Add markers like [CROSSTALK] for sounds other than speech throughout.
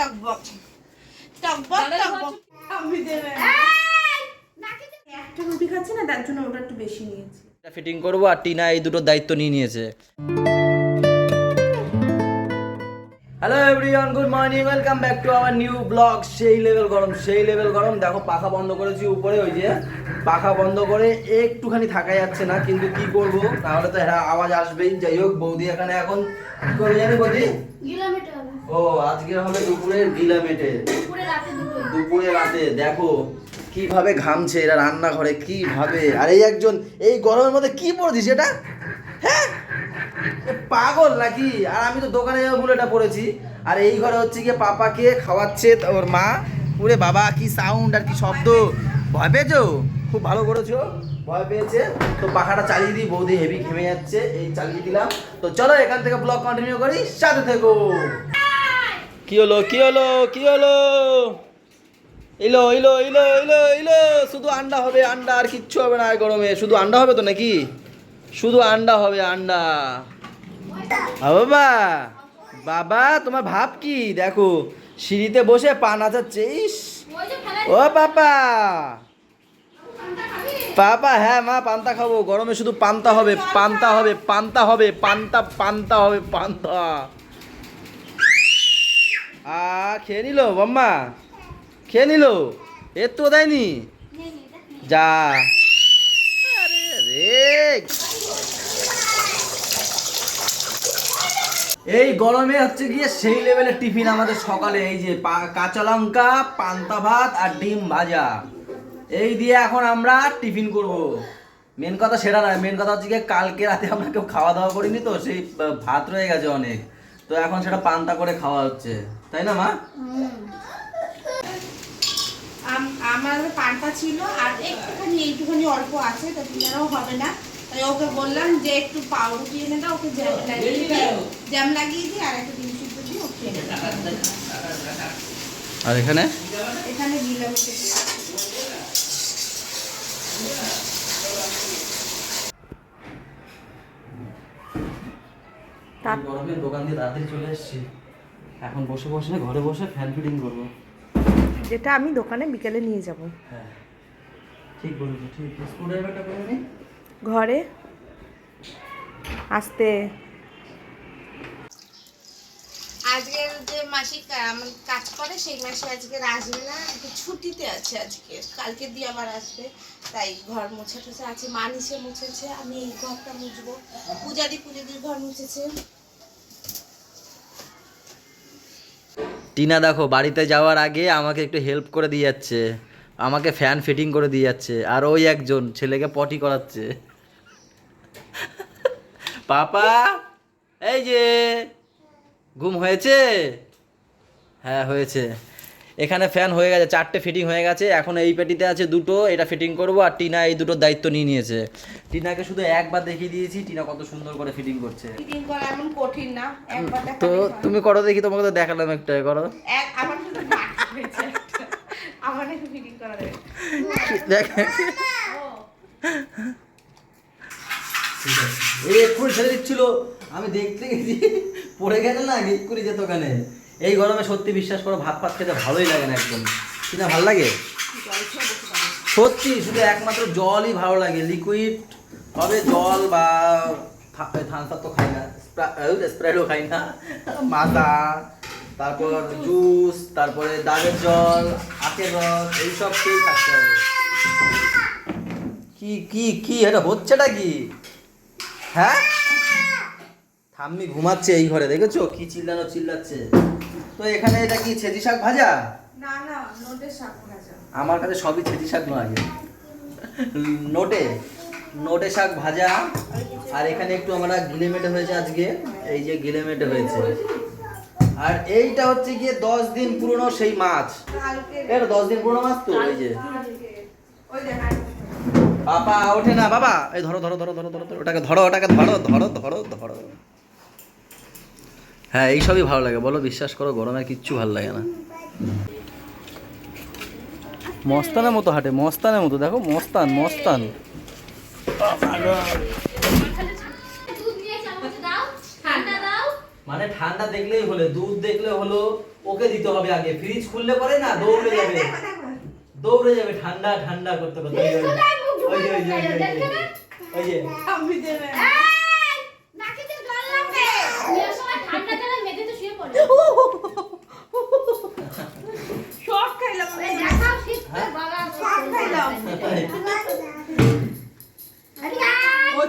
টকবক টকবক টকবক আমি দেবে একটা রুটি খাচ্ছে না তার জন্য ওটা একটু বেশি নিয়েছি। ফিটিং করব আর টিনা এই দুটো দায়িত্ব নিয়ে নিয়েছে। Hello everyone good morning welcome back to our new vlog সেই লেভেল গরম সেই লেভেল গরম। দেখো পাখা বন্ধ করেছি উপরে ওই যে পাখা বন্ধ করে একটুখানি থাকা যাচ্ছে না কিন্তু কি করব? তাহলে তো এরা আওয়াজ আসবেই। যাই হোক বৌদি এখানে এখন কি করে জানি বৌদি? ও আজকে হবে দুপুরের গিলা মেটে দুপুরে রাতে দেখো কীভাবে ঘামছে এরা রান্নাঘরে কীভাবে। আর এই একজন এই গরমের মধ্যে কি পড়েছিস এটা হ্যাঁ? পাগল নাকি? আর আমি তো দোকানে যাব পড়েছি আর এই ঘরে হচ্ছে গিয়ে পাপাকে খাওয়াচ্ছে ওর মা। পুরে বাবা, কি সাউন্ড আর কি শব্দ। ভয় পেয়েছ? খুব ভালো করেছ। ভয় পেয়েছে। তো পাখাটা চালিয়ে দিই, বৌদি হেভি ঘেমে যাচ্ছে, এই চালিয়ে দিলাম। তো চলো এখান থেকে ব্লগ কন্টিনিউ করি, সাথে থেকো। কি হলো কি হলো কি হলো? এলো এলো এলো এলো এলো। শুধু আন্ডা হবে, আন্ডা আর কিচ্ছু হবে না গরমে। শুধু আন্ডা হবে তো নাকি? শুধু আন্ডা হবে, আন্ডা। বাবা। বাবা, তোমার ভাব কি? দেখো, সিঁড়িতে বসে পা নাচাচ্ছে, ইস। ও, পাপা। পাপা হ্যাঁ মা, পান্তা খাব। গরমে শুধু পান্তা হবে পান্তা হবে পান্তা হবে, পান্তা পান্তা হবে, পান্তা। আ, খেয়ে নিল, বম্মা? খেয়ে নিল? এর তো দেয়নি? যা। আরে, রে। এই গরমে হচ্ছে গিয়ে সেই লেভেলের টিফিন আমাদের সকালে, এই যে কাঁচা লঙ্কা, পান্তা ভাত আর ডিম ভাজা। এই দিয়ে এখন আমরা টিফিন করব। মেন কথা সেটা নয় মেন কথা হচ্ছে গিয়ে কালকে রাতে আমরা কেউ খাওয়া দাওয়া করিনি তো, সেই ভাত রয়ে গেছে অনেক। তো এখন সেটা পান্তা করে খাওয়া হচ্ছে। তাই না, মা? আমার পান্তা ছিল আর একটুখানি, এইটুখানি অল্প আছে, তো হবে না। তাই ওকে বললাম যে একটু পাউরুটি এনে দাও ওকে জ্যাম লাগিয়ে দিই জ্যাম লাগিয়ে দিই আর একটা ডিম সিদ্ধ দিয়ে ওকে আর এখানে? এখানে দিলাম গরমে দোকান দিয়ে তাড়াতাড়ি চলে এসেছি। এখন বসে বসে ঘরে বসে ফ্যান ফিটিং করব। যেটা আমি দোকানে বিকেলে নিয়ে যাব। হ্যাঁ ঠিক বলেছ ঠিক। স্ক্রুড্রাইভারটা করে নি? ঘরে আসতে। আজকের যে মাসি কাজ করে সেই মাসি আজকে আসবে না একটু ছুটিতে আছে আজকে। কালকে দিয়ে আবার আসবে তাই ঘর মোছা টোছা আছে মা নিচে মুছেছে আমি এই ঘরটা মুছবো। পূজাদি পূজাদির ঘর মুছেছে। টিনা দেখো বাড়িতে যাওয়ার আগে আমাকে একটু হেল্প করে দিয়ে যাচ্ছে। আমাকে ফ্যান ফিটিং করে দিয়ে যাচ্ছে। আর ওই একজন ছেলেকে পটি করাচ্ছে। পাপা এই যে ঘুম হয়েছে? হ্যাঁ হয়েছে। এখানে ফ্যান হয়ে গেছে চারটে ফিটিং হয়ে গেছে এখন এই পেটিতে আছে দুটো এটা ফিটিং করব আর টিনা এই দুটোর দায়িত্ব নিয়ে নিয়েছে। টিনাকে শুধু একবার দেখিয়ে দিয়েছি টিনা কত সুন্দর করে ফিটিং করছে। ফিটিং করা এমন কঠিন না একবার তো তুমি করো দেখি তোমাকে তো দেখালাম একটা করো। এক আমার শুধু। আমার ফিটিং করা দেখ। এই এক্ষুনি ছেড়ে দিচ্ছিল। আমি দেখতে গেছি, পড়ে গেছে না এক্ষুনি যেত ওখানে। এই গরমে সত্যি বিশ্বাস করো, ভাত ফাত খেতে ভালোই লাগে না একদম। কি না, ভালো লাগে? সত্যি, শুধু একমাত্র জলই ভালো লাগে। লিকুইড হবে জল বা থানসার তো খাই না। স্প্রাইটও খাই না। মাজা, তারপর জুস, তারপরে ডাবের জল, আখের রস, এইসব খেয়েই থাকতে হবে। কি কি কি, এটা হচ্ছেটা কি? হ্যাঁ? ঠাম্মি ঘুমাচ্ছে এই ঘরে দেখেছ? কি চিল্লানো চিল্লাচ্ছে? তো এখানে এটা কি ছেঁচি শাক ভাজা? না না নোটের শাক ভাজা। আমার কাছে সবই ছেঁচি শাক নয়। নোটে? নোটে শাক ভাজা। আর এখানে একটু আমরা গিলে মেটে হয়েছে আজকে। এই যে গিলে মেটে হয়েছে। আর এইটা হচ্ছে গিয়ে দশ দিন পুরনো সেই মাছ। এটা দশ দিন পুরনো মাছ তো এই যে। ওই দেখ বাবা ওঠে না বাবা। এই ধরো ধরো ধরো ধরো ধরো ওটাকে ধরো ওটাকে ধরো ধরো ধরো ধরো। হ্যাঁ এইসবই ভালো লাগে। বলো বিশ্বাস করো গরমে কিচ্ছু ভালো লাগে না। মস্তানের মতো হাঁটে মস্তানের মতো। দেখো মস্তান মস্তান। দুধ নিয়ে চামচ দাও ঠান্ডা মানে ঠান্ডা দেখলেই হলো দুধ দেখলে হলো ওকে দিতে হবে আগে। ফ্রিজ খুললে পরে না দৌড়ে যাবে। দেখো, দেখো। দৌড়ে যাবে ঠান্ডা ঠান্ডা করতে করতে। ওই যে, ওই যে, আমি দেবে। [LAUGHS] হ্যাঁ?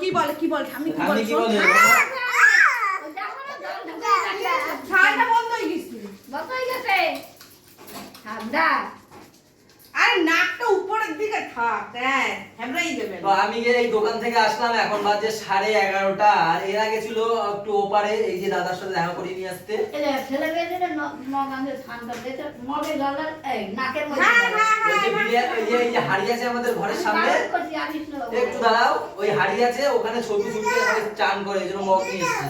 কি বলে কি বলে? আমি কি বলে কি বলে? ওই দেখো না, জল ঢুকে গেছে। ঠান্ডা বন্ধ হয়ে গেছে। বন্ধ হয়ে গেছে। ঠান্ডা। আরে উপরের দিকে থাক হ্যাঁ হ্যামরাই দেবেন তো আমি এই দোকান থেকে আসলাম এখন বাজে সাড়ে এগারোটা আর এর আগে ছিল একটু ওপারে এই যে দাদার সাথে দেখা করে নিয়ে আসতে। ছেলে মেয়েদের ন- ঠান্ডা দিতে মগে জল এই নাকের মধ্যে হ্যাঁ। হ্যাঁ, ওই যে বিরিয়ানি ওই যে এই যে হাড়ি আছে আমাদের ঘরের সামনে। একটু দাঁড়াও ওই হাড়ি আছে ওখানে ছবি ছবি চান করে এই জন্য মগ নিয়ে এসছে।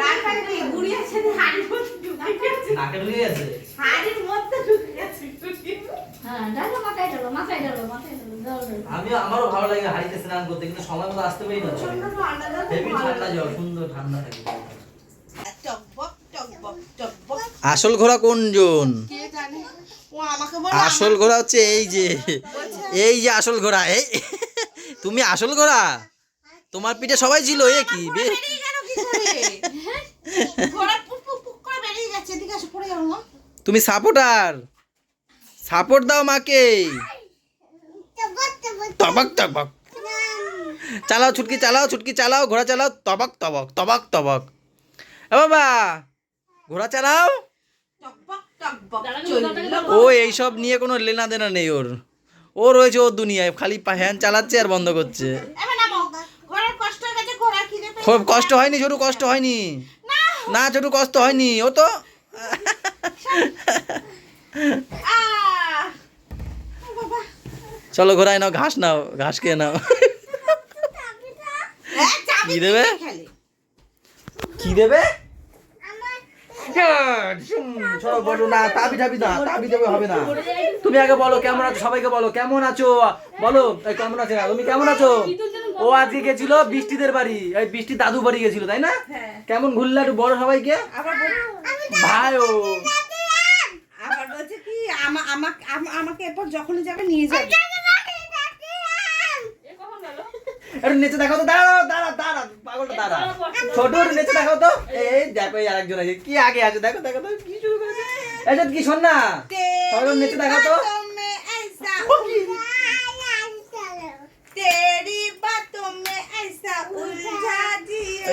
তারপরে গুড়ি আছে না হাড়ির মধ্যে ঢুকে গেছে? নাকে ঢুকে গেছে। হাড়ির মধ্যে ঢুকে আমি আমারও ভালো লাগে হাড়িতে স্নান করতে কিন্তু সময় মতো আসতে পারি না ঠান্ডা জল সুন্দর ঠান্ডা থাকে। আসল ঘোড়া কোনজন? কে জানে? ও আমাকে বলে আসল ঘোড়া হচ্ছে এই যে এই যে আসল ঘোড়া এই তুমি আসল ঘোড়া? তোমার পিঠে সবাই ছিল এ কি? তুমি সাপোর্টার? সাপোর্ট দাও মাকে। তবক তবক। চালাও ছুটকি চালাও ছুটকি, চালাও, ঘোড়া চালাও, তবক তবক তবক তবক। এ বাবা, ঘোড়া চালাও। ও, এইসব নিয়ে কোনো লেনা দেনা নেই ওর। ও রয়েছে ওর দুনিয়ায়, খালি হ্যান চালাচ্ছে আর বন্ধ করছে। খুব কষ্ট হয়নি ছোটু কষ্ট হয়নি? না ছোটু কষ্ট হয়নি, ও তো? চলো ঘোড়ায় নাও ঘাস নাও ঘাস খেয়ে নাও। হ্যাঁ, কি দেবে? কি দেবে? তুমি আগে বলো কেমন আছো? সবাইকে বলো কেমন আছো? বলো কেমন আছো না? তুমি কেমন আছো? ও আজকে গেছিল বৃষ্টিদের বাড়ি এই বৃষ্টি দাদু বাড়ি গেছিল তাই না? হ্যাঁ। কেমন ঘুরলে একটু বড় সবাইকে। ভাই ও আবার বলছে কি আমা- আমাকে আমাকে এরপর যখনই যাবে নিয়ে যাবে। নেচে দাঁড়াও পাগলটা নেচে এই আরেকজন আছে। আগে আছে? দেখো দেখো তো কি শোন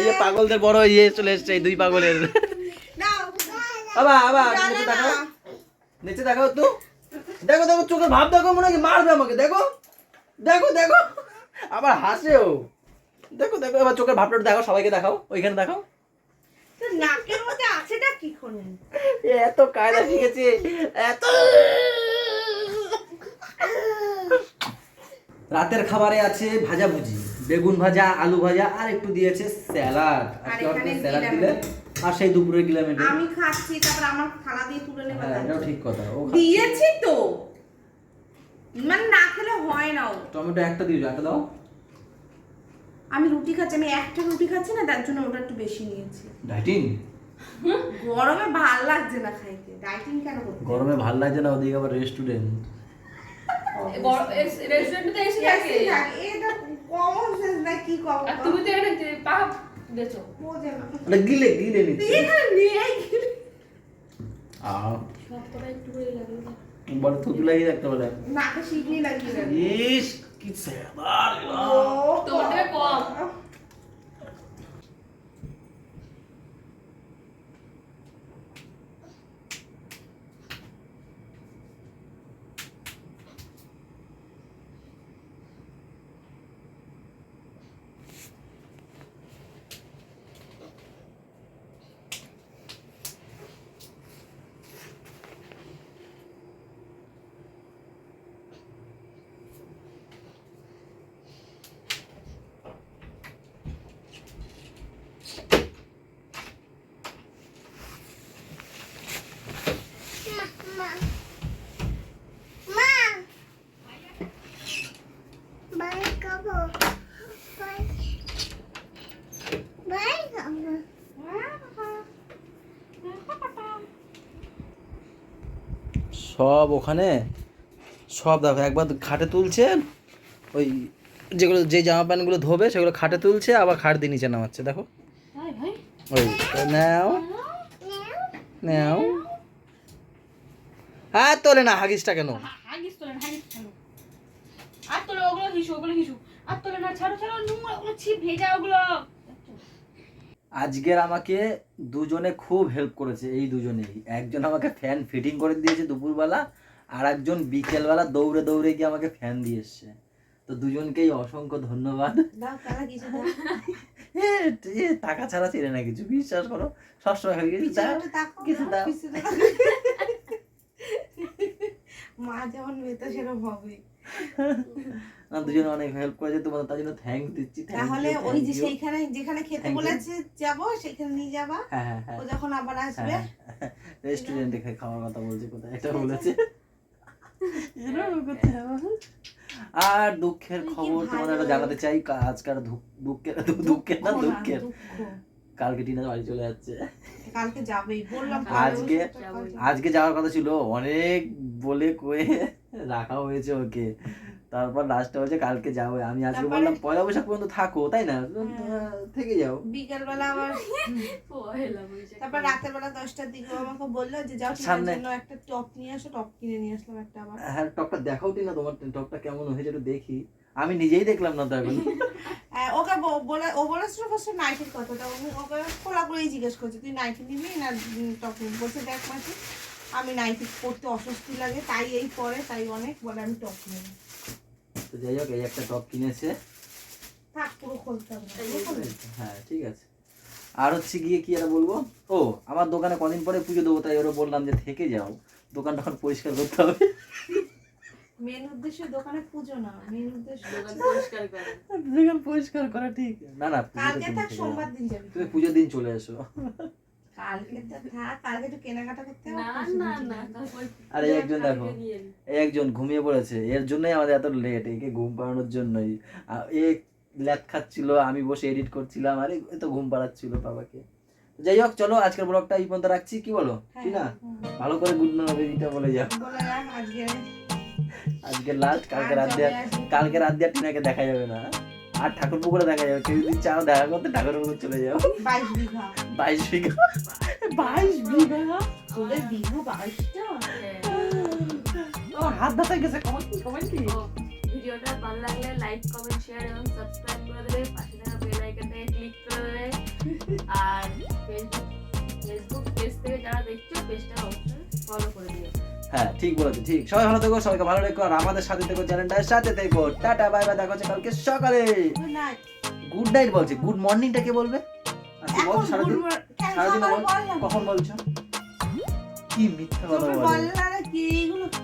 যে পাগলদের বড় ইয়ে চলে এসছে দুই পাগলের। বাবা বাবা নেচে দেখাও নেচে দেখাও তো। দেখো দেখো চোখের ভাব দেখো মনে হয় মারবে আমাকে দেখো। দেখো দেখো। আবার হাসেও। দেখো দেখো এবার চোখের ভাবটা দেখো সবাইকে দেখাও ওইখানে দেখাও। নাকের মধ্যে আছেটা কি করে এত কায়দা শিখেছে এত। রাতের খাবারে আছে ভাজা ভুজি বেগুন ভাজা আলু ভাজা আর একটু দিয়েছে স্যালাড। আর আজকে স্যালাড দিলে আর সেই দুপুরে গেলাম এটা আমি খাচ্ছি তারপর আমার থালা দিয়ে তুলে নেবে হ্যাঁ এটাও ঠিক কথা ও দিয়েছি তো। মানে না খেলে হয় না ও। টমেটো একটা দিও একটা দাও। আমি রুটি খাচ্ছি আমি একটা রুটি খাচ্ছি না তার জন্য ওটা একটু বেশি নিয়েছি। ডাইটিং গরমে ভালো লাগছে না খাইতে ডাইটিং কেন করতে গরমে ভালো লাগছে না ওদিকে আবার রেস্টুরেন্ট রেস্টুরেন্টে এসে থাকে। এটা কমন সেন্স না কি কম তুমি তো এখানে পা বেচো গিলে গিলে নিচ্ছে। এখানে নিয়েই গেলে। আহ একটু করে লাগে বড় থুতু লাগিয়ে রাখতে বলে। নাকে শিগনি লাগিয়ে ইস কি কম। সব ওখানে সব দেখো একবার খাটে তুলছে ওই যেগুলো যে জামা প্যান্টগুলো ধোবে সেগুলো খাটে তুলছে আবার খাট দিয়ে নিচে নামাচ্ছে দেখো। ওই নাও। নাও। হ্যাঁ তোলে না হাগিসটা কেন? হাগিস হাগিস আর তোলে ওগুলো হিসু ওগুলো হিসু। আর তোলে না ছাড়ো ছাড়ো নোংরা ওগুলো ছিপ ভেজা ওগুলো। আজকের আমাকে দুজনে খুব হেল্প করেছে এই দুজনেই একজন আমাকে ফ্যান ফিটিং করে দিয়েছে দুপুরবেলা আর একজন বিকেলবেলা দৌড়ে দৌড়ে গিয়ে আমাকে ফ্যান দিয়ে এসছে। তো দুজনকেই অসংখ্য ধন্যবাদ। টাকা ছাড়া ছিল না কিছু বিশ্বাস করো সবসময় খালি কিছু কিছু দাও। [LAUGHS] মা যেমন মেয়েটা সেরকম হবে। না দুজনে অনেক হেল্প করেছে তোমাদের তার জন্য থ্যাঙ্ক দিচ্ছি তাহলে ওই যে সেইখানে যেখানে খেতে বলেছে যাব সেখানে নিয়ে যাবা। হ্যাঁ হ্যাঁ হ্যাঁ। ও যখন আবার আসবে। রেস্টুরেন্টে খাওয়ার কথা বলছে কোথায় এটা বলেছে। আর দুঃখের খবর তোমাদের। জানাতে চাই আজকাল দুঃখের দুঃখের না দুঃখের? কালকে টিনা বাড়ি চলে যাচ্ছে। কালকে যাবেই। বললাম আজকে আজকে যাওয়ার কথা ছিল। অনেক বলে কয়ে রাখা হয়েছে ওকে। তারপর লাস্টে হচ্ছে কালকে যাব। আমি আজকে বললাম পয়লা বৈশাখ পর্যন্ত থাকো তাই না? হ্যাঁ। থেকে যাও। বিকেল বেলা আবার পয়লা বৈশাখ। তারপর রাতের বেলা দশটার দিকে আমাকে বলল যে যাও সামনে। একটা টপ নিয়ে আসো টপ কিনে নিয়ে আসলাম একটা আবার। হ্যাঁ টকটা দেখাও না তোমার টপটা কেমন হয়েছে একটু দেখি। আমি নিজেই দেখলাম না তো এখন। [LAUGHS] হ্যাঁ, ওকে ব- বলে ও বলেছিল ফার্স্টে নাইটির কথাটা ওকে খোলা করেই জিজ্ঞেস করছি তুই নাইটি নিবি না টপ বলছে দেখ মাসি আমি নাইটি পরতে অস্বস্তি লাগে তাই এই পরে তাই অনেক বলে আমি টপ নেব। তো যাই হোক এই একটা টপ কিনেছে। থাক পুরো খুলতে হবে। হ্যাঁ ঠিক আছে। আর হচ্ছে গিয়ে কি আর বলব? ও আমার দোকানে কদিন পরে পুজো দেবো তাই ওরা বললাম যে থেকে যাও দোকান তখন পরিষ্কার করতে হবে। মেন উদ্দেশ্য দোকানে পুজো না মেন উদ্দেশ্য দোকান পরিষ্কার করে। দোকান পরিষ্কার করা ঠিক। না না কালকে তুমি থাক সোমবার দিন যাবি। তুমি পুজোর দিন চলে এসো। কালকে তো থাক কালকে একটু কেনাকাটা করতে না না না আরে একজন দেখো একজন ঘুমিয়ে পড়েছে এর জন্যই আমাদের এত লেট একে ঘুম পাড়ানোর জন্যই। এ খাচ্ছিল আমি বসে এডিট করছিলাম আরে এ তো ঘুম পাড়াচ্ছিল বাবাকে। যাই হোক চলো আজকের ব্লগটা এই পর্যন্ত রাখছি কি বলো? হ্যাঁ, ঠিক না ভালো করে গুড নাইট বলে যাও। বলে আজকে আজকে লাস্ট কালকে রাত দিয়ে কালকে রাত দিয়ে টিনাকে দেখা যাবে না। আর ঠাকুর পুকুরে দেখা যাবে। কেউ যদি চাও দেখা করতে ঠাকুর পুকুর চলে যাও। বাইশ বিঘা। বাইশ বিঘা? বাইশ বিঘা? তোদের বিঘা বাইশটা? হ্যাঁ। ও হাত ব্যথা গেছে। কমান কি কমান কি? ভিডিওটা ভালো লাগলে লাইক কমেন্ট শেয়ার এবং সাবস্ক্রাইব করে দেবে। পাশে থাকা বেল আইকনটাকে ক্লিক করে দেবে। আর ফেসবুক ফেসবুক পেজ থেকে যারা দেখছ পেজটা অবশ্যই ফলো করে দিও। হ্যাঁ ঠিক বলেছ ঠিক। সবাই ভালো থেকো সবাইকে ভালো রেখো আর আমাদের সাথে থেকো চ্যানেলটার সাথে থেকো। টাটা বাই বাই দেখা হচ্ছে কালকে সকালে। গুড নাইট বলছে। গুড মর্নিংটা কে বলবে? বলছো? সারাদিন সারাদিন কখন বলছো? কি মিথ্যা কথা বলছো